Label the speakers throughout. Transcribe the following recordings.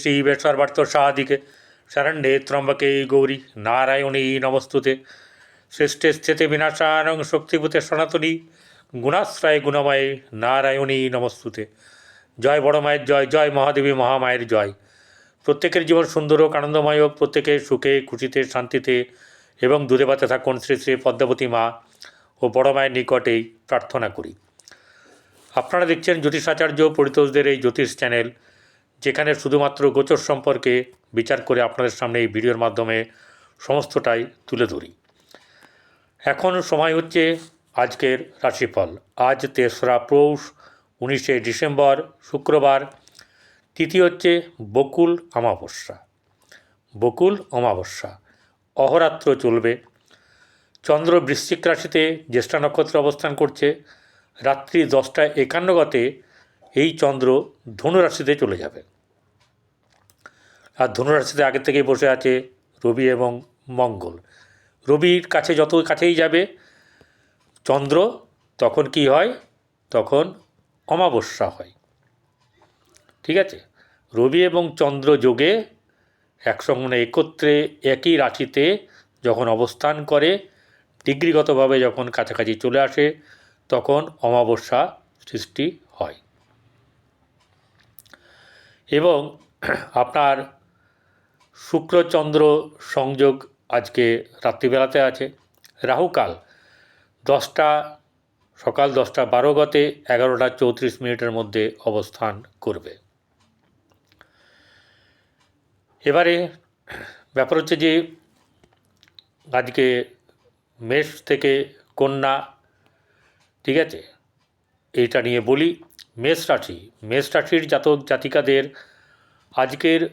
Speaker 1: শিবে সর্বার্থ সাধিকে শরণ্যে ত্রম্বকে গৌরী নারায়ণী নমস্তুতে শ্রেষ্ঠে স্থিতে বিনাশানং শক্তিভূতে সনাতনী গুণাশ্রয় গুণময়ে নারায়ণী নমস্তুতে জয় বড় মায়ের জয় জয় মহাদেবী মহামায়ের জয় প্রত্যেকের জীবন সুন্দর হোক আনন্দময় হোক প্রত্যেকের সুখে খুশিতে শান্তিতে এবং দুধে ভাতে থাকুন শ্রী শ্রী পদ্মাবতী মা ও বড় মায়ের নিকটেই প্রার্থনা করি আপনারা দেখছেন জ্যোতিষাচার্য পরিতোষদের এই জ্যোতিষ চ্যানেল, যেখানে শুধুমাত্র গোচর সম্পর্কে বিচার করে আপনাদের সামনে এই ভিডিওর মাধ্যমে সমস্তটাই তুলে ধরি। এখন সময় হচ্ছে আজকের রাশিফল। আজ তেসরা পৌষ, উনিশে ডিসেম্বর, শুক্রবার, তৃতীয় হচ্ছে বকুল অমাবস্যা। বকুল অমাবস্যা, অহরাত্র চলবে। চন্দ্র বৃশ্চিক রাশিতে জ্যেষ্ঠা নক্ষত্র অবস্থান করছে। রাত্রি দশটা একান্ন গতে এই চন্দ্র ধনুরাশিতে চলে যাবে। আর ধনুরাশিতে আগে থেকেই বসে আছে রবি এবং মঙ্গল। রবির কাছে যত কাছেই যাবে, চন্দ্র তখন কি হয়? তখন অমাবস্যা হয়। ঠিক আছে? রবি এবং চন্দ্র যোগে একসঙ্গে একত্রে একই রাশিতে যখন অবস্থান করে, ডিগ্রিগতভাবে যখন কাছাকাছি চলে আসে তখন অমাবস্যা সৃষ্টি হয়। এবং আপনার শুক্রচন্দ্র সংযোগ আজকে রাত্রিবেলাতে আছে। রাহুকাল দশটা, সকাল দশটা বারো গতে এগারোটা চৌত্রিশ মিনিটের মধ্যে অবস্থান করবে। এবারে ব্যাপার হচ্ছে যে আজকে মেষ থেকে কন্যা ঠিক আছে? এইটা নিয়ে বলি, মেষ রাশি। মেষ রাশির জাতক জাতিকাদের আজকের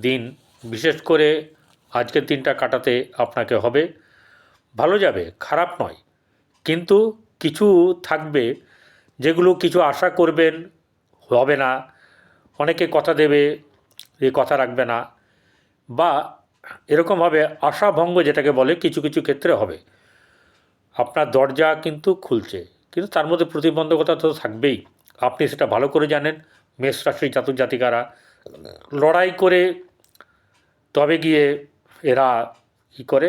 Speaker 1: দিন, বিশেষ করে আজকের দিনটা কাটাতে আপনাকে হবে। ভালো যাবে, খারাপ নয়। কিন্তু কিছু থাকবে যেগুলো কিছু আশা করবেন, হবে না। অনেকে কথা দেবে, এ কথা রাখবে না। বা এরকমভাবে আশাভঙ্গ যেটাকে বলে, কিছু কিছু ক্ষেত্রে হবে। আপনার দরজা কিন্তু খুলছে, কিন্তু তার মধ্যে প্রতিবন্ধকতা তো থাকবেই। আপনি সেটা ভালো করে জানেন, মেষ রাশির জাতক জাতিকারা। লড়াই করে তবে গিয়ে এরা কী করে?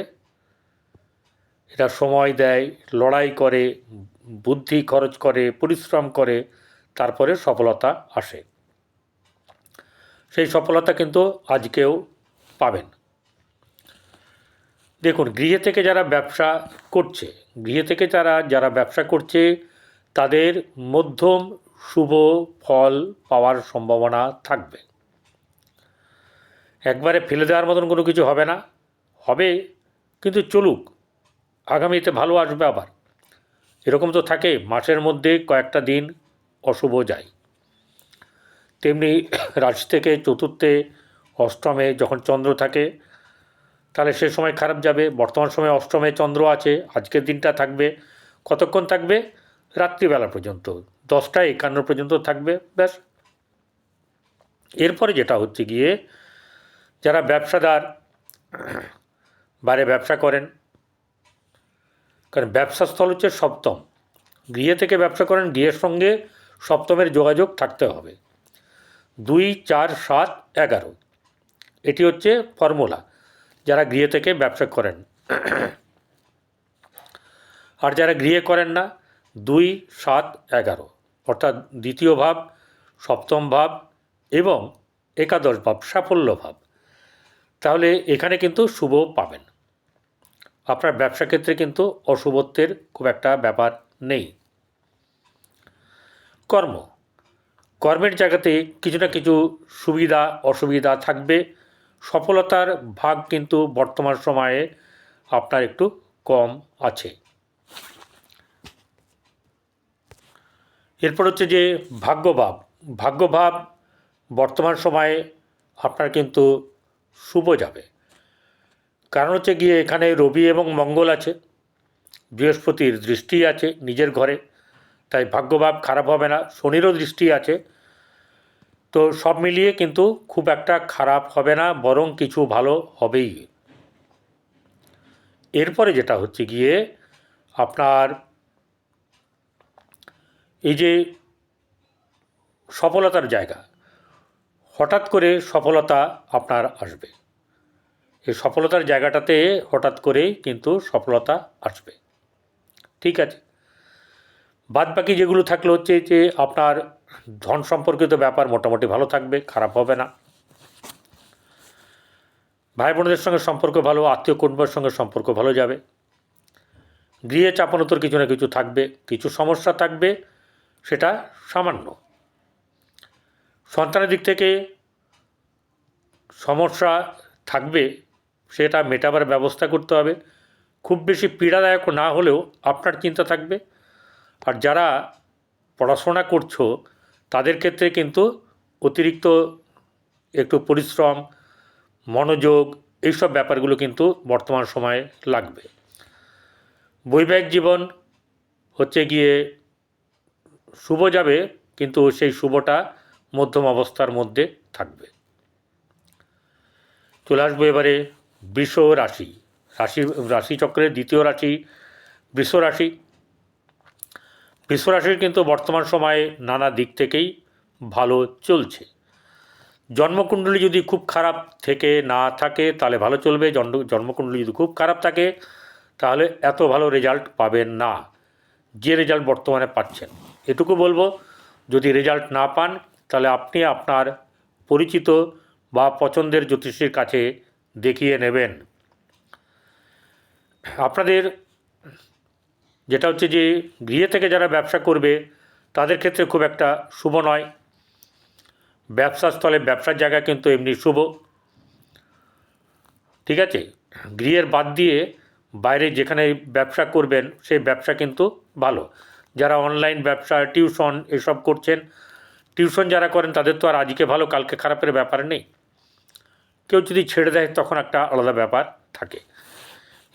Speaker 1: এরা সময় দেয়, লড়াই করে, বুদ্ধি খরচ করে, পরিশ্রম করে, তারপরে সফলতা আসে। সেই সফলতা কিন্তু আজকেও পাবেন। দেখুন, গৃহে থেকে যারা ব্যবসা করছে, গৃহে থেকে যারা যারা ব্যবসা করছে, তাদের মধ্যম শুভ ফল পাওয়ার সম্ভাবনা থাকবে। একবারে ফেলে দেওয়ার মতন কোনো কিছু হবে না। হবে, কিন্তু চলুক, আগামীতে ভালো আসবে আবার। এরকম তো থাকে, মাসের মধ্যে কয়েকটা দিন অশুভ যায়। তেমনি রাশি থেকে চতুর্থে, অষ্টমে যখন চন্দ্র থাকে তাহলে সে সময় খারাপ যাবে। বর্তমান সময়ে অষ্টমে চন্দ্র আছে, আজকের দিনটা থাকবে। কতক্ষণ থাকবে? রাত্রিবেলা পর্যন্ত, দশটা একান্ন পর্যন্ত থাকবে, ব্যাস। এরপরে যেটা হচ্ছে গিয়ে, যারা ব্যবসাদার বাইরে ব্যবসা করেন, কারণ ব্যবসা স্থল হচ্ছে সপ্তম। গৃহে থেকে ব্যবসা করেন, গৃহের সঙ্গে সপ্তমের যোগাযোগ থাকতে হবে। দুই, চার, সাত, এগারো। এটি হচ্ছে ফর্মুলা। যারা গৃহে থেকে ব্যবসা করেন। আর যারা গৃহে করেন না, দুই, সাত, এগারো। অর্থাৎ দ্বিতীয় ভাব, সপ্তম ভাব এবং একাদশ ভাব, সাফল্য ভাব। তাহলে এখানে কিন্তু শুভ পাবেন। আপনার ব্যবসা ক্ষেত্রে কিন্তু অশুভত্বের খুব একটা ব্যাপার নেই। কর্ম। কর্মের জায়গাতে কিছু না কিছু সুবিধা, অসুবিধা থাকবে। সফলতার ভাগ কিন্তু বর্তমান সময়ে আপনার একটু কম আছে। এরপর হচ্ছে যে ভাগ্যভাব। ভাগ্যভাব বর্তমান সময়ে আপনার কিন্তু শুভ যাবে। কারণ হচ্ছে গিয়ে এখানে রবি এবং মঙ্গল আছে, বৃহস্পতির দৃষ্টি আছে নিজের ঘরে, তাই ভাগ্যভাব খারাপ হবে না, শনিরও দৃষ্টি আছে তো সব মিলিয়ে কিন্তু খুব একটা খারাপ হবে না, বরং কিছু ভালো হবেই। এরপরে যেটা হচ্ছে গিয়ে আপনার এই যে সফলতার জায়গা, হঠাৎ করে সফলতা আপনার আসবে। এই সফলতার জায়গাটাতে হঠাৎ করেই কিন্তু সফলতা আসবে। ঠিক আছে? বাদ বাকি যেগুলো থাকলে হচ্ছে যে আপনার ধন সম্পর্কিত ব্যাপার মোটামুটি ভালো থাকবে, খারাপ হবে না। ভাই বোনদের সঙ্গে সম্পর্ক ভালো, আত্মীয় কুটুম্বের সঙ্গে সম্পর্ক ভালো যাবে। গৃহে চাপানোতর কিছু না কিছু থাকবে, কিছু সমস্যা থাকবে, সেটা সামান্য। সন্তানের দিক থেকে সমস্যা থাকবে, সেটা মেটাবার ব্যবস্থা করতে হবে। খুব বেশি পীড়াদায়ক না হলেও আপনার চিন্তা থাকবে। আর যারা পড়াশোনা করছ তাদের ক্ষেত্রে কিন্তু অতিরিক্ত একটু পরিশ্রম, মনোযোগ, এইসব ব্যাপারগুলো কিন্তু বর্তমান সময়ে লাগবে। বৈবাহিক জীবন হচ্ছে গিয়ে শুভ যাবে, কিন্তু সেই শুভটা মধ্যম অবস্থার মধ্যে থাকবে। চলে আসব এবারে বৃষ রাশি। রাশি, রাশিচক্রের দ্বিতীয় রাশি বৃষ রাশি। বৃষ রাশির কিন্তু বর্তমান সময়ে নানা দিক থেকেই ভালো চলছে। জন্মকুণ্ডলী যদি খুব খারাপ থেকে না থাকে, তাহলে ভালো চলবে। জন্ম, জন্মকুণ্ডলী যদি খুব খারাপ থাকে, তাহলে এত ভালো রেজাল্ট পাবেন না। যে রেজাল্ট বর্তমানে পাচ্ছেন। এটুকু বলব, যদি রেজাল্ট না পান, তাহলে আপনি আপনার পরিচিত বা পছন্দের জ্যোতিষীর কাছে দেখিয়ে নেবেন। আপনাদের যেটা হচ্ছে যে গৃহে থেকে যারা ব্যবসা করবে, তাদের ক্ষেত্রে খুব একটা শুভ নয়। ব্যবসার স্থলে ব্যবসার জায়গা কিন্তু এমনি শুভ। ঠিক আছে? গৃহের বাদ দিয়ে বাইরে যেখানে ব্যবসা করবেন, সেই ব্যবসা কিন্তু ভালো। যারা অনলাইন ব্যবসা, টিউশন এসব করছেন, টিউশন যারা করেন, তাদের তো আর আজকে ভালো, কালকে খারাপের ব্যাপার নেই। কেউ যদি ছেড়ে দেয়, তখন একটা আলাদা ব্যাপার থাকে।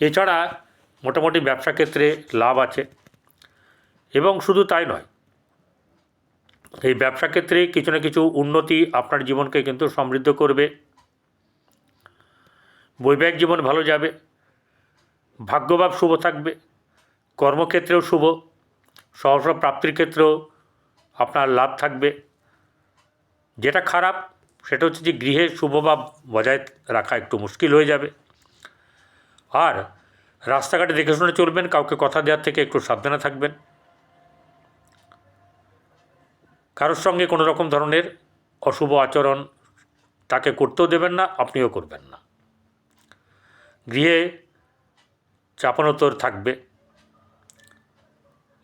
Speaker 1: এছাড়া মোটামুটি ব্যবসা ক্ষেত্রে লাভ আছে। এবং শুধু তাই নয়, এই ব্যবসা ক্ষেত্রে কিছু না কিছু উন্নতি আপনার জীবনকে কিন্তু সমৃদ্ধ করবে। বৈবাহিক জীবন ভালো যাবে, ভাগ্যভাব শুভ থাকবে, কর্মক্ষেত্রেও শুভ সহসা প্রাপ্তির ক্ষেত্রেও আপনার লাভ থাকবে। যেটা খারাপ, সেটা হচ্ছে যে গৃহে শুভভাব বজায় রাখা একটু মুশকিল হয়ে যাবে। আর রাস্তাঘাটে দেখে শুনে চলবেন, কাউকে কথা দেওয়ার থেকে একটু সাবধানে থাকবেন। কারোর সঙ্গে কোনো রকম ধরনের অশুভ আচরণ তাকে করতেও দেবেন না, আপনিও করবেন না। গৃহে চাপানোতর থাকবে।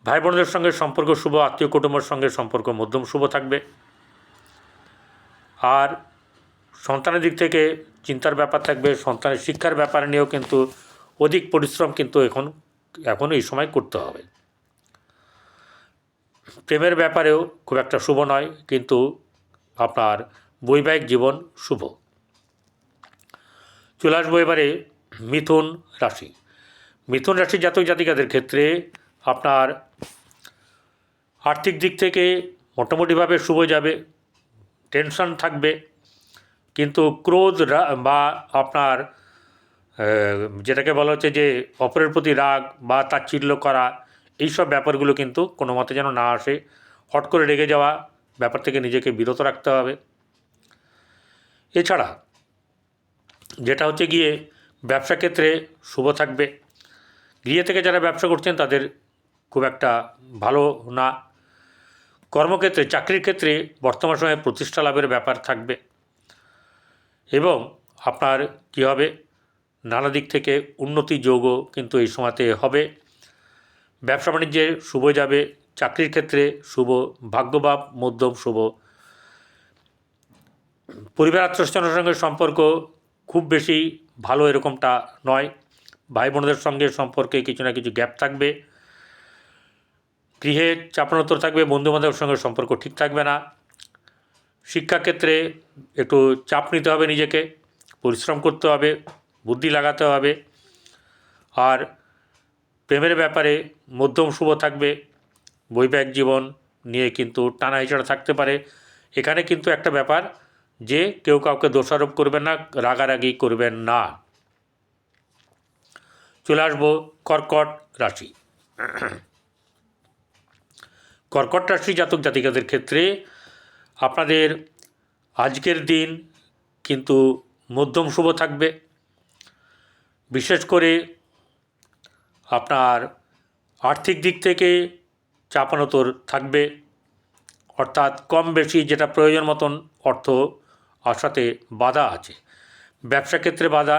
Speaker 1: ভাই বোনদের সঙ্গে সম্পর্ক শুভ, আত্মীয় কুটুম্বের সঙ্গে সম্পর্ক মধ্যম শুভ থাকবে। আর সন্তানের দিক থেকে চিন্তার ব্যাপার থাকবে, সন্তানের শিক্ষার ব্যাপার নিয়েও কিন্তু অধিক পরিশ্রম কিন্তু এখন এখন এই সময় করতে হবে। প্রেমের ব্যাপারেও খুব একটা শুভ নয়, কিন্তু আপনার বৈবাহিক জীবন শুভ। চলে আসব এবারে মিথুন রাশি। মিথুন রাশির জাতক জাতিকাদের ক্ষেত্রে আপনার আর্থিক দিক থেকে মোটামুটিভাবে শুভ যাবে, টেনশন থাকবে, কিন্তু ক্রোধ বা আপনার যেটাকে বলা হচ্ছে যে অপরের প্রতি রাগ বা তাচ্ছিল্য করা, এইসব ব্যাপারগুলো কিন্তু কোনো মতে যেন না আসে। হট করে রেগে যাওয়া ব্যাপার থেকে নিজেকে বিরত রাখতে হবে। এছাড়া যেটা হচ্ছে গিয়ে ব্যবসা ক্ষেত্রে শুভ থাকবে। গৃহে থেকে যারা ব্যবসা করছেন তাদের খুব একটা ভালো না। কর্মক্ষেত্রে, চাকরির ক্ষেত্রে বর্তমান সময়ে প্রতিষ্ঠা লাভের ব্যাপার থাকবে। এবং আপনার কী হবে? নানা দিক থেকে উন্নতি যোগও কিন্তু এই সময়তে হবে। ব্যবসা বাণিজ্যে শুভ যাবে, চাকরির ক্ষেত্রে শুভ, ভাগ্যভাব, মধ্যম শুভ। পরিবার আত্মীয়স্বজনের সঙ্গে সম্পর্ক খুব বেশি ভালো এরকমটা নয়। ভাই বোনদের সঙ্গে সম্পর্কে কিছু না কিছু গ্যাপ থাকবে। গৃহে চাপানোত্তর থাকবে, বন্ধুবান্ধবের সঙ্গে সম্পর্ক ঠিক থাকবে না। শিক্ষাক্ষেত্রে একটু চাপ নিতে হবে নিজেকে, পরিশ্রম করতে হবে। বুদ্ধি লাগাতে হবে। আর প্রেমের ব্যাপারে মধ্যম শুভ থাকবে। বৈবাহিক জীবন নিয়ে কিন্তু টানা হিচড়া থাকতে পারে। এখানে কিন্তু একটা ব্যাপার যে কেউ কাউকে দোষারোপ করবেন না, রাগারাগি করবেন না। চলে আসব কর্কট রাশি। কর্কট রাশি জাতক জাতিকাদের ক্ষেত্রে আপনাদের আজকের দিন কিন্তু মধ্যম শুভ থাকবে। বিশেষ করে আপনার আর্থিক দিক থেকে চাপানোতর থাকবে। অর্থাৎ কম বেশি যেটা প্রয়োজন মতন অর্থ আসাতে বাধা আছে। ব্যবসা ক্ষেত্রে বাধা,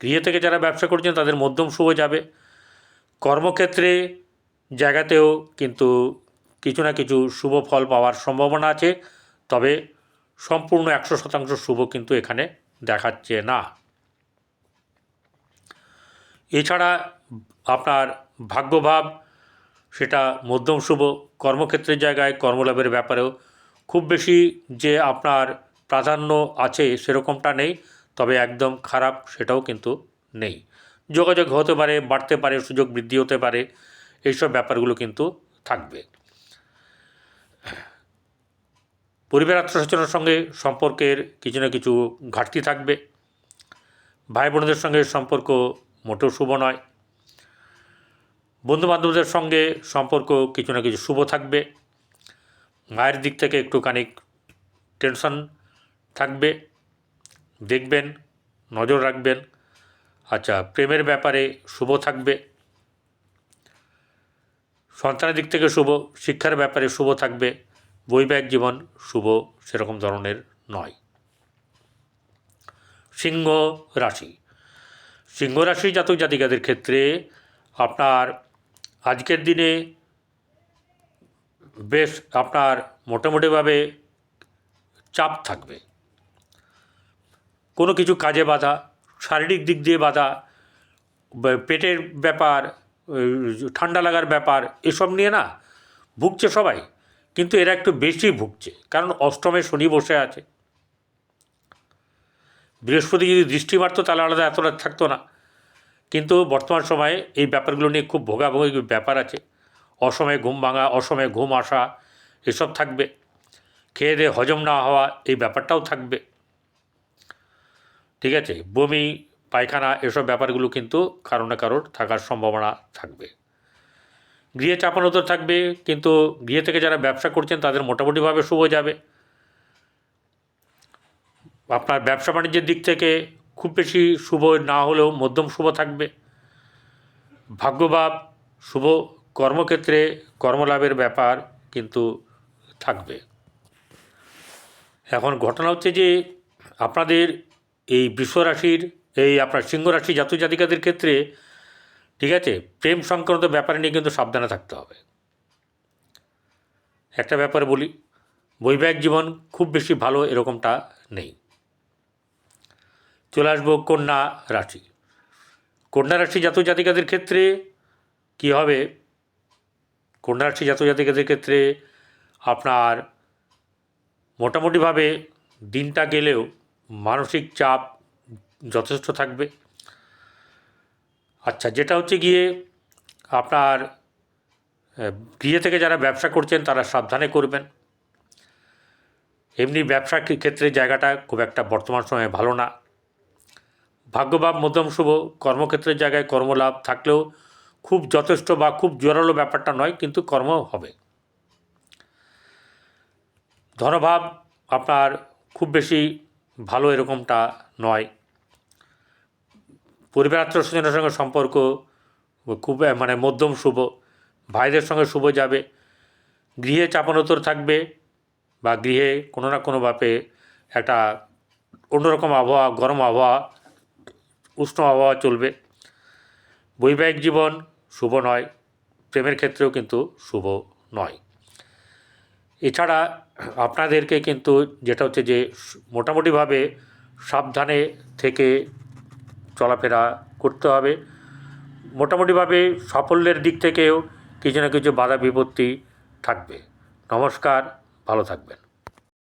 Speaker 1: গৃহে থেকে যারা ব্যবসা করছেন তাদের মধ্যম শুভ যাবে। কর্মক্ষেত্রে জায়গাতেও কিন্তু কিছু না কিছু শুভ ফল পাওয়ার সম্ভাবনা আছে, তবে সম্পূর্ণ একশো শতাংশ শুভ কিন্তু এখানে দেখাচ্ছে না। এছাড়া আপনার ভাগ্যভাব, সেটা মধ্যম শুভ কর্মক্ষেত্রের জায়গায় কর্মলাভের ব্যাপারেও খুব বেশি যে আপনার প্রাধান্য আছে সেরকমটা নেই, তবে একদম খারাপ সেটাও কিন্তু নেই। যোগাযোগ হতে পারে, বাড়তে পারে, সুযোগ বৃদ্ধি হতে পারে, এইসব ব্যাপারগুলো কিন্তু থাকবে। পরিবার আত্মসচেতনের সঙ্গে সম্পর্কের কিছু না কিছু ঘাটতি থাকবে। ভাই বোনদের সঙ্গে সম্পর্ক মোটেও শুভ নয়। বন্ধুবান্ধবদের সঙ্গে সম্পর্ক কিছু না কিছু শুভ থাকবে। মায়ের দিক থেকে একটুখানি টেনশন থাকবে। দেখবেন, নজর রাখবেন। আচ্ছা প্রেমের ব্যাপারে শুভ থাকবে। সন্তানের দিক থেকে শুভ, শিক্ষার ব্যাপারে শুভ থাকবে। বৈবাহিক জীবন শুভ সেরকম ধরনের নয়। সিংহ রাশি। সিংহ রাশি জাতক জাতিকাদের ক্ষেত্রে আপনার আজকের দিনে বেশ আপনার মোটামুটিভাবে চাপ থাকবে। কোনো কিছু কাজে বাধা, শারীরিক দিক দিয়ে বাধা পেটের ব্যাপার ঠান্ডা লাগার ব্যাপার, এসব নিয়ে না ভুগছে সবাই। কিন্তু এরা একটু বেশি ভুগছে। কারণ অষ্টমে শনি বসে আছে। বৃহস্পতি যদি দৃষ্টি মারতো, তাহলে আলাদা এতটা থাকতো না। কিন্তু বর্তমান সময়ে এই ব্যাপারগুলো নিয়ে খুব ভোগাভোগি ব্যাপার আছে। অসময়ে ঘুম ভাঙা অসময়ে ঘুম আসা, এসব থাকবে। খেয়ে দিয়ে হজম না হওয়া, এই ব্যাপারটাও থাকবে। ঠিক আছে, বমি, পায়খানা, এসব ব্যাপারগুলো কিন্তু কারও না কারোর থাকার সম্ভাবনা থাকবে। গৃহে চাপানোতর থাকবে, কিন্তু গৃহে থেকে যারা ব্যবসা করছেন, তাদের মোটামুটিভাবে শুভ যাবে। আপনার ব্যবসা বাণিজ্যের দিক থেকে খুব বেশি শুভ না হলেও মধ্যম শুভ থাকবে। ভাগ্যভাব, শুভ কর্মক্ষেত্রে কর্মলাভের ব্যাপার কিন্তু থাকবে। এখন ঘটনা হচ্ছে যে আপনাদের এই বিশ্বরাশির এই আপনার সিংহ রাশি জাতক জাতিকাদের ক্ষেত্রে, ঠিক আছে, প্রেম সংক্রান্ত ব্যাপারে নিয়ে কিন্তু সাবধানে থাকতে হবে। একটা ব্যাপারে বলি, বৈবাহিক জীবন খুব বেশি ভালো এরকমটা নেই। চলে আসব কন্যা রাশি। কন্যা রাশি জাতক জাতিকাদের ক্ষেত্রে কী হবে? কন্যা রাশি জাতক জাতিকাদের ক্ষেত্রে আপনার মোটামুটিভাবে দিনটা গেলেও মানসিক চাপ যথেষ্ট থাকবে। আচ্ছা যেটা হচ্ছে গিয়ে আপনার গৃহে থেকে যারা ব্যবসা করছেন তারা সাবধানে করবেন। এমনি ব্যবসা ক্ষেত্রে জায়গাটা খুব একটা বর্তমান সময়ে ভালো না। ভাগ্যভাব মধ্যম শুভ, কর্মক্ষেত্রের জায়গায় কর্মলাভ থাকলেও খুব যথেষ্ট বা খুব জোরালো ব্যাপারটা নয়, কিন্তু কর্ম হবে। ধনভাব আপনার খুব বেশি ভালো এরকমটা নয়। পরিবার আত্মীয়স্বজনের সঙ্গে সম্পর্ক খুব মানে মধ্যম শুভ, ভাইদের সঙ্গে শুভ যাবে। গৃহে চাপানোতর থাকবে বা গৃহে কোনো না কোনোভাবে একটা অন্যরকম আবহাওয়া, গরম আবহাওয়া উষ্ণ আবহাওয়া চলবে। বৈবাহিক জীবন শুভ নয়, প্রেমের ক্ষেত্রেও কিন্তু শুভ নয়। এছাড়া আপনাদেরকে কিন্তু যেটা হচ্ছে যে মোটামুটিভাবে সাবধানে থেকে চলাফেরা করতে হবে। মোটামুটিভাবে সাফল্যের দিক থেকেও কিছু না কিছু বাধা বিপত্তি থাকবে। নমস্কার, ভালো থাকবেন।